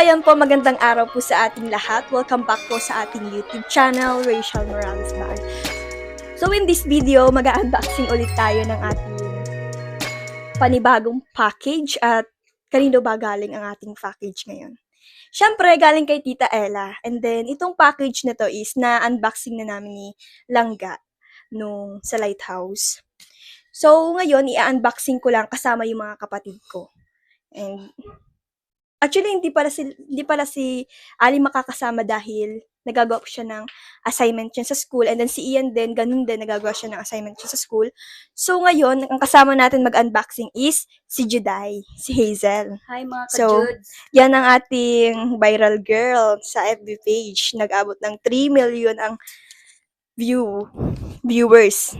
ayan po, magandang araw po sa ating lahat. Welcome back po sa ating YouTube channel, Rachel Morales Bar. So in this video, mag-unboxing ulit tayo ng ating panibagong package at kanino ba galing ang ating package ngayon. Siyempre, galing kay Tita Ella. And then, itong package na to is na-unboxing na namin ni Langga nung sa Lighthouse. So, ngayon, i-unboxing ko lang kasama yung mga kapatid ko. And Actually, hindi pala si, hindi pala si Ali makakasama dahil nagagawa po siya ng assignment niya sa school. And then si Ian din, ganun din, nagagawa siya ng assignment niya sa school. So ngayon, ang kasama natin mag-unboxing is si Juday, si Hazel. Hi mga So, ka-Judes. Yan ang ating viral girl sa FB page. Nag-abot ng 3 million ang view, viewers.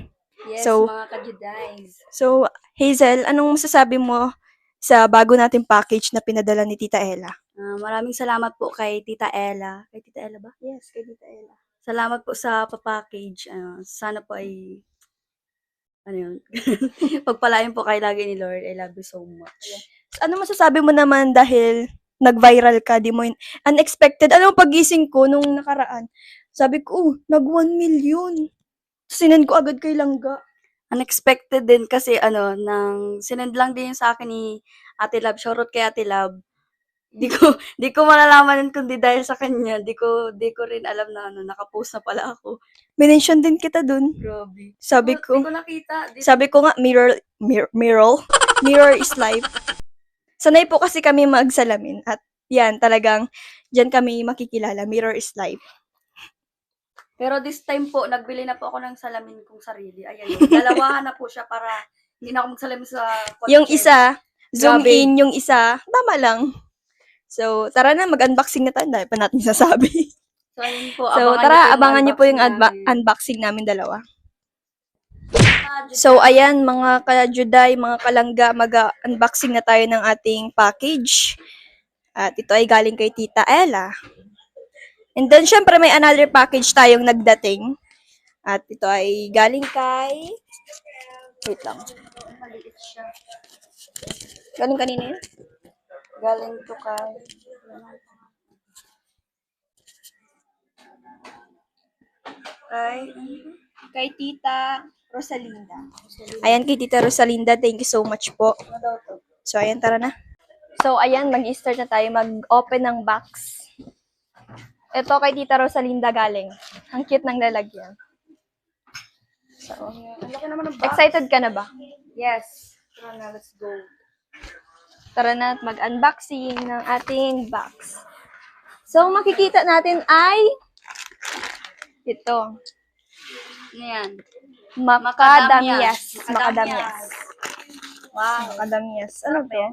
yes, so- mga ka-Judites. So, Hazel, anong masasabi mo sa bago nating package na pinadala ni Tita Ella? Ah, maraming salamat po kay Tita Ella. Kay Tita Ella ba? Yes, kay Tita Ella. Salamat po sa papackage. Ano, sana po ay ano yun? Pagpalain po kay lagi ni Lord. I love you so much. ano masasabi mo naman dahil nag-viral ka, di mo in- unexpected. Ano pagising ko nung nakaraan? Sabi ko, oh, nag 1 million. Sinend ko agad kay Langga. Unexpected din kasi ano, nang sinend lang din sa akin ni Ate Love. Shoutout kay Ate Love. Di ko, di ko malalaman kundi dahil sa kanya. Di ko, di ko rin alam na ano, nakapost na pala ako. Minention din kita dun. Grabe. Sabi Di ko, ko nakita. Di, sabi ko nga, mirror, mirror, mirror, mirror is life. Sanay po kasi kami magsalamin at yan, talagang dyan kami makikilala. Mirror is life. Pero this time po, nagbili na po ako ng salamin kong sarili. Ayan yun. Dalawahan na po siya para hindi na ako magsalamin sa kotse. Yung isa, zoom Grabe. in, yung isa, tama lang. So, tara na, mag-unboxing na tayo. Dahil pa natin sasabi. So, ayun po. So, abangan tara, abangan niyo po yung unboxing unba- namin. unboxing namin dalawa. So, ayan, mga ka-Juday, mga kalangga, mag-unboxing na tayo ng ating package. At ito ay galing kay Tita Ella. And then, syempre, may another package tayong nagdating. At ito ay galing kay... Wait lang. Galing kanina yun? Galing to kay... Kay, kay Tita Rosalinda. Ayan, kay Tita Rosalinda, thank you so much po. So, ayan, tara na. So, ayan, mag-start na tayo mag-open ng box. Ito kay Tita Rosalinda galing. Ang cute ng lalagyan. So, excited ka na ba? Yes. Tara na, let's go. Tara na at mag-unboxing ng ating box. So, makikita natin ay ito. Ano yan? Macadamias. Macadamias. Macadamias. Wow. Macadamias. Ano to?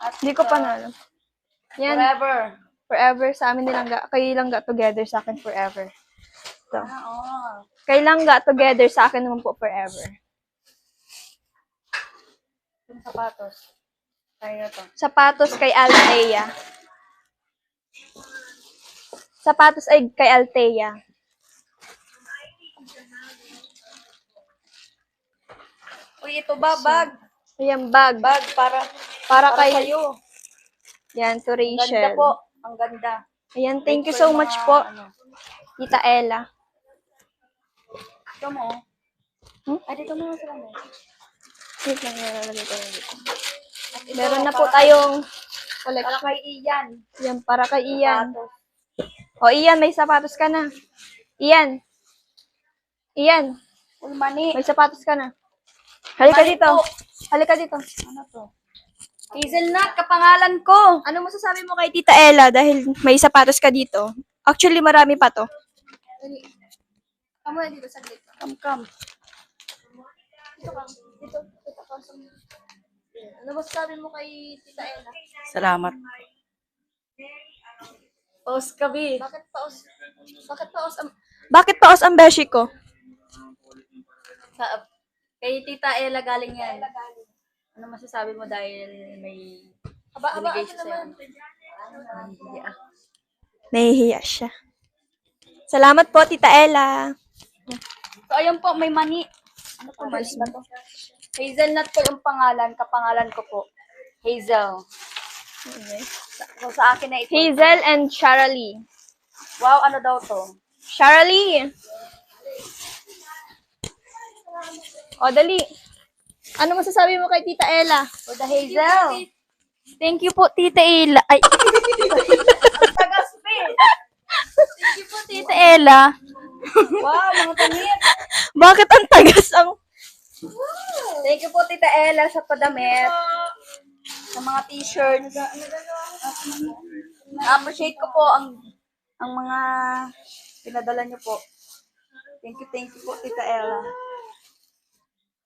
At Hindi ko pa na alam. Yan. Forever. Forever sa amin nilang kay Langga together sa akin forever. So, Ah, oo. kay Langga together sa akin naman po forever. Yung sapatos. Kaya to. Sapatos kay Althea. Sapatos ay kay Althea. Uy, ito ba? Bag. Ayan, bag. Bag para, Para para kay, kayo. yan, to Ang Ganda Rachel. po. Ang ganda. Ayan, thank you so much po, ano, Tita Ella. Ito mo. Hmm? Ay, dito mo sila mo. Wait lang, nilalagay ko lang dito. At ito, Meron na para po kay- tayong Para collection. kay Ian. Yan, para kay Ian. Sapatos. O, Ian, may sapatos ka na. Ian. Ian, Uy, mani. may sapatos ka na. Halika dito. po. Halika dito. Ano to? Hazelnut, kapangalan ko. Ano masasabi mo kay Tita Ella dahil may sapatos ka dito? Actually, marami pa to. Kamu na dito saglit. Come, come. Dito ka. Dito. Dito ka. Ano masasabi mo kay Tita Ella? Salamat. Post ka, Bi. Bakit paos? Bakit paos ang... Bakit paos ang beshi ko? Sa, kay Tita Ella galing yan. Ano masasabi mo dahil may Aba, aba, binigay ano siya sa'yo? naman? Nahihiya. Nahihiya siya. Salamat po, Tita Ella. So, ayun po, may mani. Ano po, mani ba to? Hazelnut po yung pangalan, kapangalan ko po. Hazel. So, sa akin na ito. Hazel and Sharalee. Wow, ano daw to? Sharalee! O, dali. Ano masasabi mo kay Tita Ella? For the Hazel. Thank you po, Tita Ella. Ay, taga-spin. Thank you po, Tita Ella. wow, mga tamit. Bakit ang tagas ang... Thank you po, Tita Ella, sa padamit. Sa mga t-shirts. Na-appreciate ko po ang ang mga pinadala niyo po. Thank you, thank you po, Tita Ella.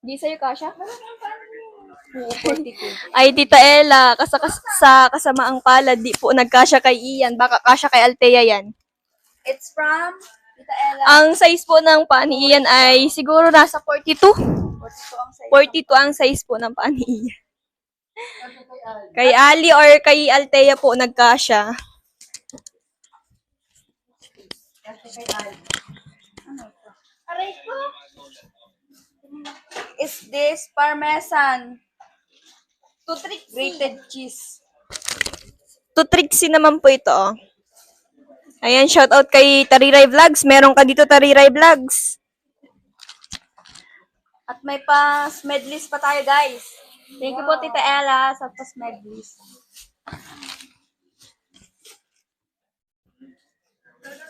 Di sa'yo, Kasha? Oo, 42. Ay, Tita Ella, kasa, kas, sa kasamaang palad, di po nagkasya kay Ian. Baka kasya kay Althea yan. It's from Tita Ella. Ang size po ng paa ni Ian ay siguro nasa 42. 42 ang size. 42 ang size po ng paa ni Ian. Kay Ali or kay Althea po nagkasya. Aray Is this parmesan? To grated cheese. To Trixie naman po ito. oh. Ayan, shout out kay Tariray Vlogs. Meron ka dito, Tariray Vlogs. At may pa medlist pa tayo, guys. Thank you po, Tita Ella, sa pa medlist.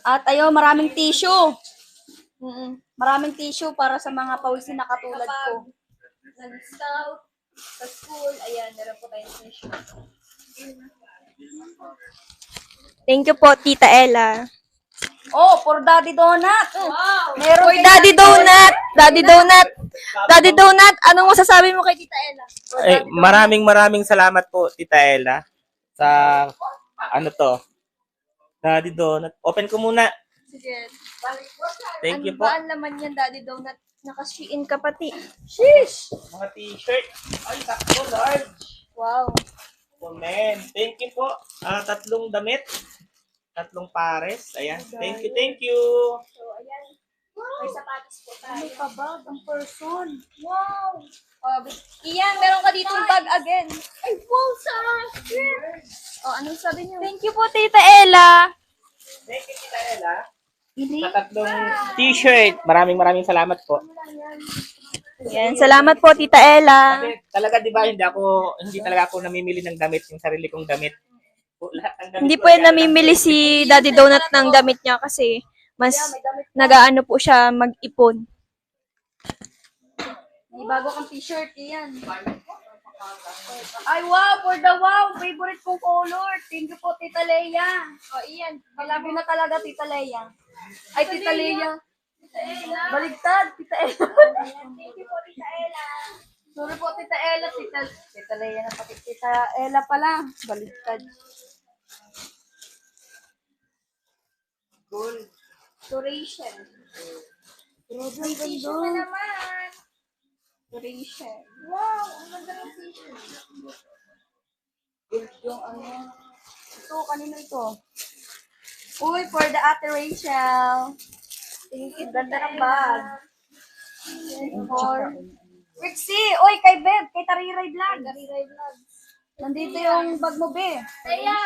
At ayo, maraming tissue. Mm-mm. Maraming tissue para sa mga pawisin na katulad ko. Nag-scout sa school. Ayan, meron po tayong tissue. Thank you po, Tita Ella. Oh, for Daddy Donut. Wow. Meron For kay Daddy Donut! Daddy Donut! Daddy Donut! Anong masasabi mo kay Tita Ella? Eh, maraming maraming salamat po, Tita Ella, sa ano to. Daddy Donut. Open ko muna. Sige. Thank ano you po. ba ang laman yan, Daddy Donut? Nakashiin ka pati. Sheesh. Mga t-shirt. Ay, sakto, large. Wow. Oh, man. Thank you po. Ah, tatlong damit. Tatlong pares. Ayan. Thank you, thank you. So, ayan. May sapatos po tayo. May kabag ang person. Wow! Oh, Iyan, meron ka ditong bag again. Ay, wow, Sarah! Oh, anong sabi niyo? Thank you po, Tita Ella. Thank you, Tita Ella. Sa tatlong t-shirt. Maraming maraming salamat po. Ayan, salamat po, Tita Ella. Kasi talaga, di ba, hindi ako, hindi talaga ako namimili ng damit, yung sarili kong damit. Po, Lahat ng damit Hindi po yan namimili si Daddy Donut ng damit niya kasi mas nagaano po siya mag-ipon. May bago kang t-shirt, iyan. Ay, wow! For the wow! Favorite kong color. Thank you po, Tita Leia. O, oh, iyan. Malabo na talaga, Tita Leia. Ay, Tita Leia. Baligtad, Tita Ella. Thank you po, Tita Ella. Sorry po, Tita Ella. Tita, Tita Leia na pati. Tita Ella pala. Baligtad. Cool. Duration. Ang ganda. naman. Duration. Wow, ang ganda ng t-shirt. Yung ano. Ito, kanino ito? Uy, for the ate Rachel. Thank you. Ganda ng bag. For... Rixie! Uy, kay Beb! Kay Tariray Vlog! Tariray Vlog. Nandito yung bag mo, Be. Kaya,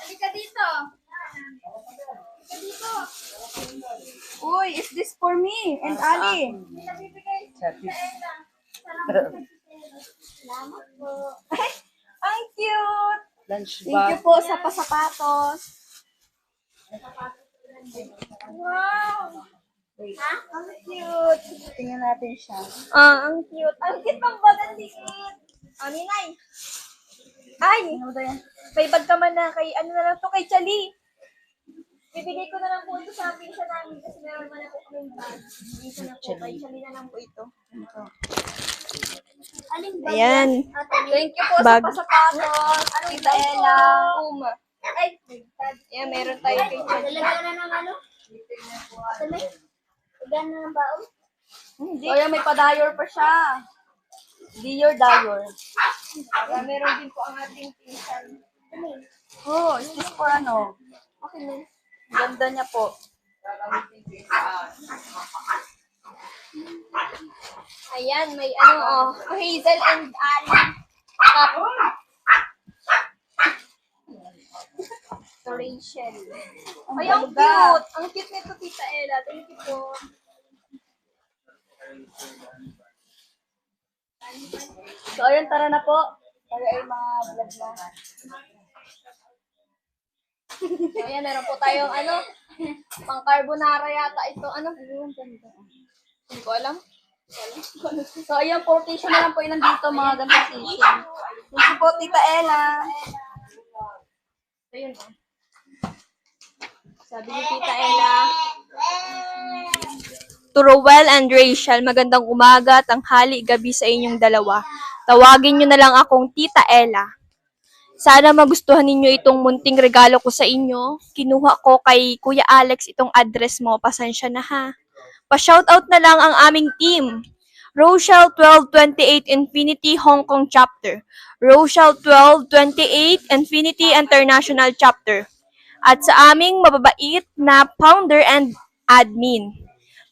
halika dito. Uy, is this for me and Ali? Salamat po. Ang cute! Lunch Thank you po sa pasapatos. Wow! Wait. Ang cute! Tingnan natin siya. Ah, ang cute. Ang cute ng bag, ang liit. Ah, Ninay. Ay, may bag ka man na kay, ano na lang to, kay Chali. Bibigay ko na lang po ito sa pinsa namin kasi meron man ako kaming bag. Bibigay ko na po kay Chali na lang po ito. Aling Ayan. Thank you po Bag. sa pasapatos. Tita Ella. Uma. Ay, ayan, meron tayo kay. Dalaga na ng ano? Ate May? Igan na ng baon? So, yan, may pa-dior pa siya. Dior, dior. Ah, meron din po ang ating pinsan. Oh, is this for ano? Okay na. Ganda niya po. Ayan, may ano, oh, Hazel and Ali. Cup. So, Rachel. Ay, ang cute! Ang cute nito, Tita Ella. Thank you po. So, ayun, tara na po. Tayo ay mga vlog na. So, ayan, meron po tayong ano, pang carbonara yata ito. Ano? Hindi ko alam. So, ayun, puro tissue na lang po yun nandito, mga ganitong tissue. Thank you po, Tita Ella. Ayun, oh. Sabi ni Tita Ella. To Rowell and Rachel, magandang umaga, tanghali, gabi sa inyong dalawa. Tawagin nyo na lang akong Tita Ella. Sana magustuhan ninyo itong munting regalo ko sa inyo. Kinuha ko kay Kuya Alex itong address mo. Pasensya na ha. Pa-shoutout na lang ang aming team. Rochelle 1228 Infinity Hong Kong Chapter. Rochelle 1228 Infinity International Chapter. At sa aming mababait na founder and admin.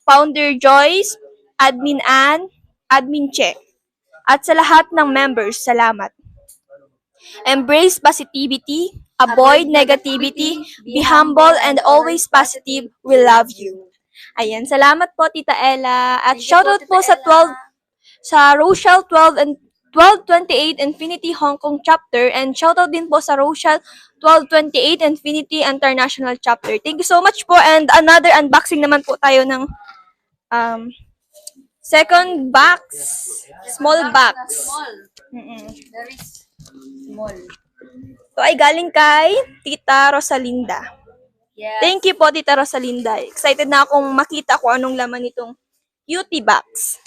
Founder Joyce, Admin Ann, Admin Che. At sa lahat ng members, salamat. Embrace positivity, avoid negativity, be humble and always positive. We love you. Ayan, salamat po Tita Ella. At shoutout po, sa 12 sa Rochelle 12 and 1228 Infinity Hong Kong chapter and shoutout din po sa Rochelle 1228 Infinity International chapter. Thank you so much po and another unboxing naman po tayo ng um second box, small box. Mm-mm. Small. Ito ay galing kay Tita Rosalinda. Yes. Thank you po, Tita Rosalinda. Excited na akong makita kung anong laman nitong cutie box.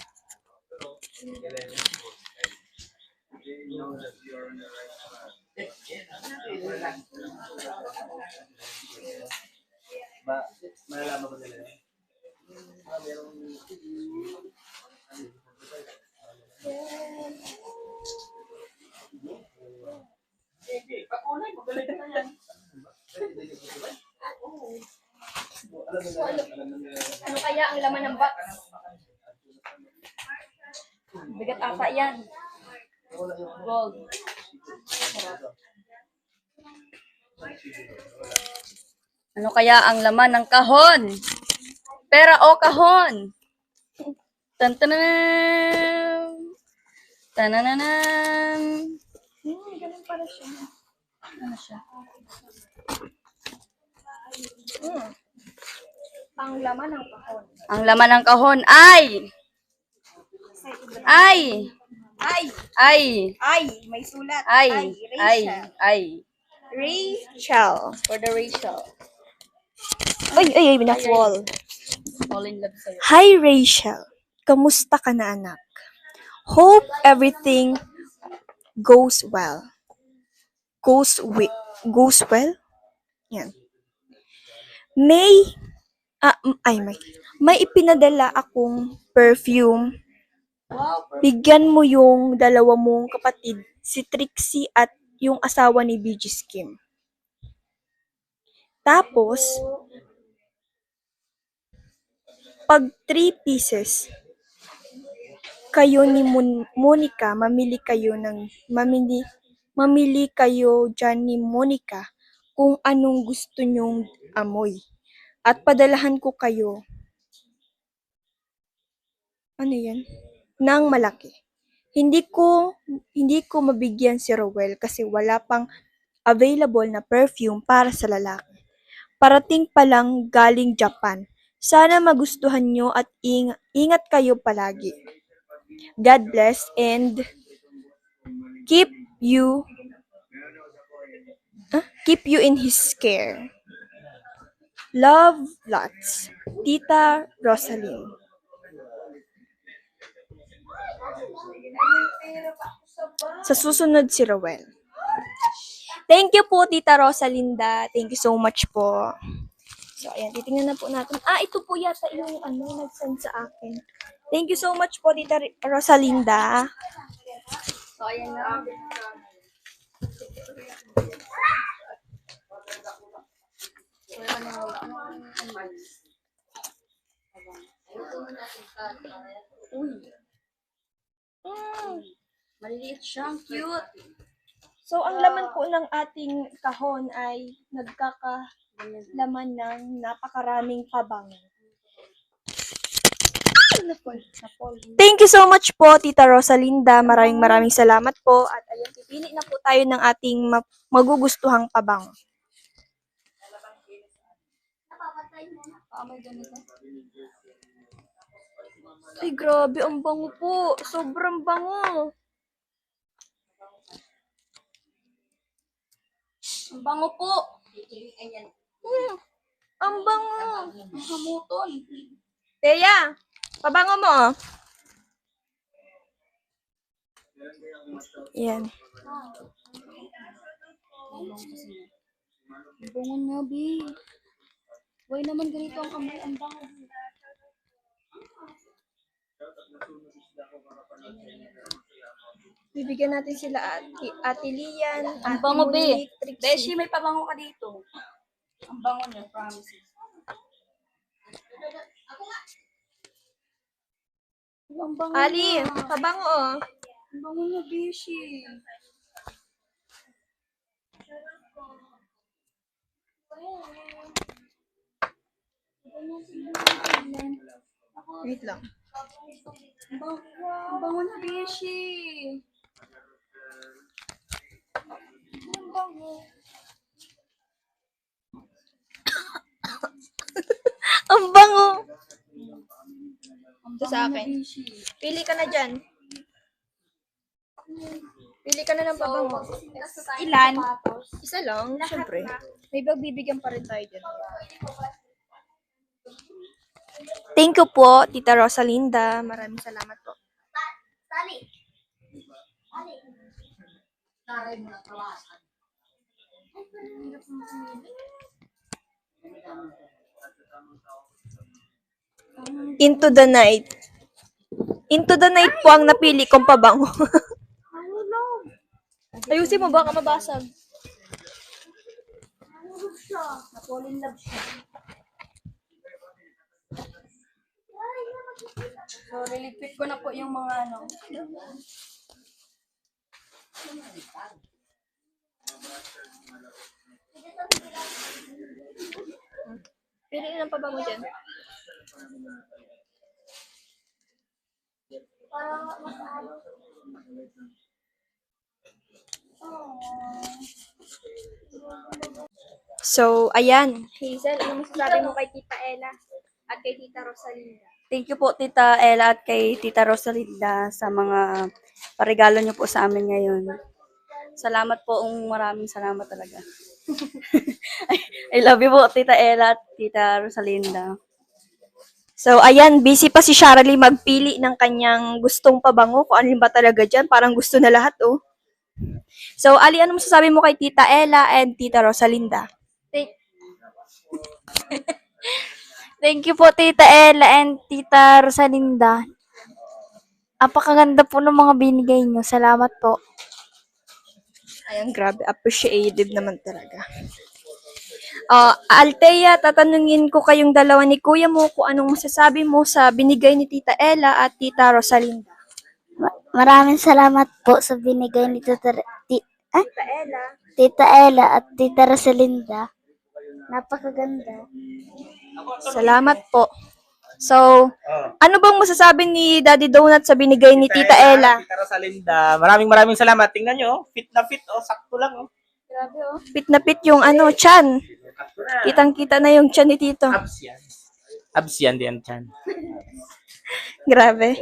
Ano kaya ang laman ng box? Bigat ata yan. Gold. Ano kaya ang laman ng kahon? Pera o kahon? Tan tanan. Pala siya. Ano siya? Hmm. Pang laman ng kahon. Ang laman ng kahon ay ay Ay! ay Ay! May sulat. ay ay Rachel. ay Rachel. for the Rachel. Ay, ay, ay, na-fall. Fall in love sa'yo. Hi, Rachel. Kamusta ka na, anak? Hope everything goes well. Goes wi- goes well? Yan. May, ah, ay, may, may ipinadala akong perfume. Bigyan mo yung dalawa mong kapatid, si Trixie at yung asawa ni BG Kim. Tapos, pag three pieces, kayo ni Mon- Monica, mamili kayo ng, mamili, mamili kayo dyan ni Monica kung anong gusto nyong amoy. At padalahan ko kayo, ano yan? Nang malaki. Hindi ko, hindi ko mabigyan si Rowell kasi wala pang available na perfume para sa lalaki. Parating pa lang galing Japan. Sana magustuhan nyo at ing- ingat kayo palagi. God bless and keep you ah, keep you in his care. Love lots. Tita Rosaline. Sa susunod si Rowell. Thank you po, Tita Rosalinda. Thank you so much po. So, ayan, titingnan na po natin. Ah, ito po yata yung ano, nag-send sa akin. Thank you so much po, Tita Rosalinda. So, ayan na. Uy, Mm, maliliit siya. Ang cute. So, ang laman po ng ating kahon ay nagkakalaman ng napakaraming pabango. Thank you so much po, Tita Rosalinda. Maraming maraming salamat po. At ayun, pipili na po tayo ng ating ma- magugustuhang pabango. Ay, grabe. Ang bango po. Sobrang bango. Ang bango po. Hmm, ang bango. Ang hamutol. Teya, pabango mo. oh. Yan. Ang bango na, Bi. Why naman ganito ang amoy? Ang bango. Bibigyan natin sila at Ate Lian, Ang Ate bango. Monique, Trixie. Beshi, may pabango ka dito. Ang bango niya, promises. Ang bango Ali, niya. pabango oh. Ang bango niya, Beshi. Wait lang. Ang bango, ang bango niya, Beshi. Ang bango. Ang bango. Ito sa akin. Pili ka na dyan. Pili ka na ng pabango. Ilan? Isa lang, syempre. May pagbibigyan pa rin tayo dyan. Thank you po, Tita Rosalinda. Maraming salamat po. Sali. Sali. Taray mo na kawasan. Into the night. Into the night po ang napili kong pabango. Ayusin mo, baka mabasag. So, liligpit ko na po yung mga ano. Pili ng pabango dyan. So, ayan. Hazel, ano masasabi mo kay Tita Ella at kay Tita Rosalinda? Thank you po, Tita Ella at kay Tita Rosalinda sa mga parigalo niyo po sa amin ngayon. Salamat po, um, maraming salamat talaga. I love you po, Tita Ella at Tita Rosalinda. So, ayan, busy pa si Sharalee magpili ng kanyang gustong pabango. Kung ano ba talaga dyan, parang gusto na lahat, oh. So, Ali, ano masasabi mo kay Tita Ella and Tita Rosalinda? Thank you po, Tita Ella and Tita Rosalinda. Apakaganda po ng mga binigay nyo. Salamat po. Ayan, grabe, appreciative naman talaga. Ah, Althea, tatanungin ko kayong dalawa ni kuya mo kung anong masasabi mo sa binigay ni Tita Ella at Tita Rosalinda. Ma- Maraming salamat po sa binigay ni Tita, ti- ah? Tita Ella, Tita Ella at Tita Rosalinda. Napakaganda. salamat po. So, Oh. ano bang masasabi ni Daddy Donut sa binigay ni Tita Ella? Tita Rosalinda, maraming maraming salamat. Tingnan nyo, oh. fit na fit, oh. sakto lang. Oh. Grabe oh. Pit na pit yung ano, chan. Kitang-kita na yung chan ni Tito. Abs yan. Abs yan, di yan chan. Grabe.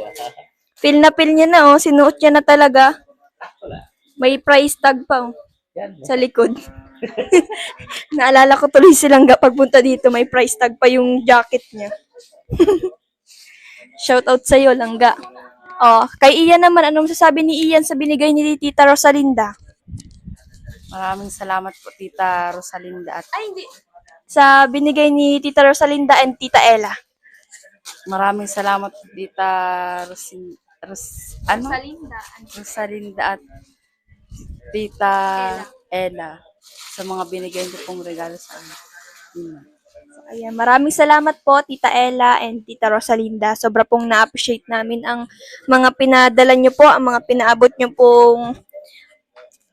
Feel na feel niya na oh. Sinuot niya na talaga. May price tag pa oh, Yan. sa likod. Naalala ko tuloy silang pagpunta dito. May price tag pa yung jacket niya. Shout out sa'yo, Langga. Oh, kay Ian naman, anong sasabi ni Ian sa binigay ni Tita Rosalinda? Maraming salamat po, Tita Rosalinda at Ay, hindi. Sa binigay ni Tita Rosalinda and Tita Ella. maraming salamat po, Tita Rosin, Ros, ano? Rosalinda. Rosalinda at Tita Ella sa mga binigay niyo pong regalo sa amin. Yun lang. Ayan, maraming salamat po, Tita Ella and Tita Rosalinda. Sobra pong na-appreciate namin ang mga pinadala nyo po, ang mga pinaabot nyo pong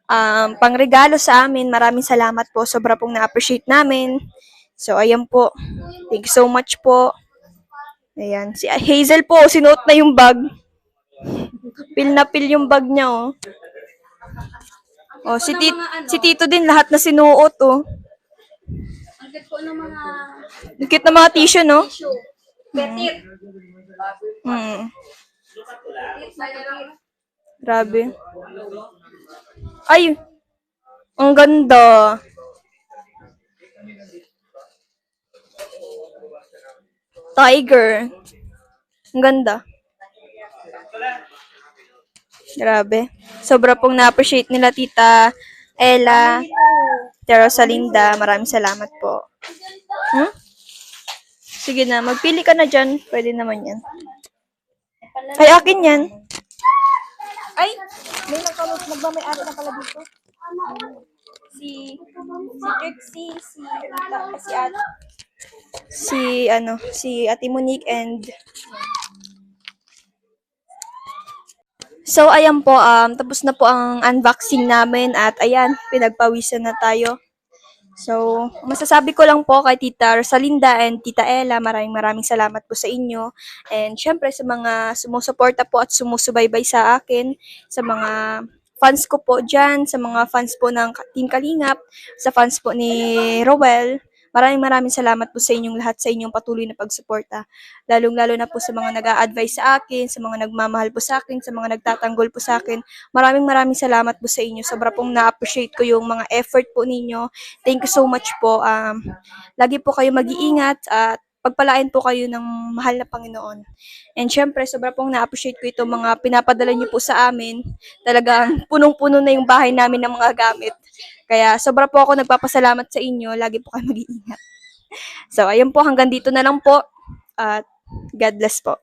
um, pangregalo sa amin. Maraming salamat po. Sobra pong na-appreciate namin. So, ayan po. Thank you so much po. Ayan. Si Hazel po, sinuot na yung bag. Pil na pil yung bag niya, oh. Oh, si, tit- si Tito din lahat na sinuot, oh. Ng mga cute na mga tissue, no? tissue. Petit. Hmm. Petit. Grabe. Ay! Ang ganda. Tiger. Ang ganda. Grabe. Sobra pong na-appreciate nila Tita Ella, Tita Rosalinda. Maraming salamat po. Hmm? Sige na, magpili ka na dyan. Pwede naman yan. Ay, akin yan. Ay, may nagkamot, nagmamay-ari na pala dito. Si, si Trixie, si si Ate, si, ano, si Ate Monique and So, ayan po, um, tapos na po ang unboxing namin at ayan, pinagpawisan na tayo. So, masasabi ko lang po kay Tita Rosalinda and Tita Ella, maraming maraming salamat po sa inyo. And syempre sa mga sumusuporta po at sumusubaybay sa akin, sa mga fans ko po dyan, sa mga fans po ng Team Kalingap, sa fans po ni Rowell, maraming maraming salamat po sa inyong lahat, sa inyong patuloy na pagsuporta. Lalong-lalo na po sa mga nag advise sa akin, sa mga nagmamahal po sa akin, sa mga nagtatanggol po sa akin. Maraming maraming salamat po sa inyo. Sobra pong na-appreciate ko yung mga effort po ninyo. Thank you so much po. Um, lagi po kayo mag-iingat at pagpalain po kayo ng mahal na Panginoon. And syempre, sobra pong na-appreciate ko itong mga pinapadala niyo po sa amin. Talagang punong-puno na yung bahay namin ng mga gamit. Kaya sobra po ako nagpapasalamat sa inyo. Lagi po kayo mag-iingat. So, ayun po, hanggang dito na lang po. At God bless po.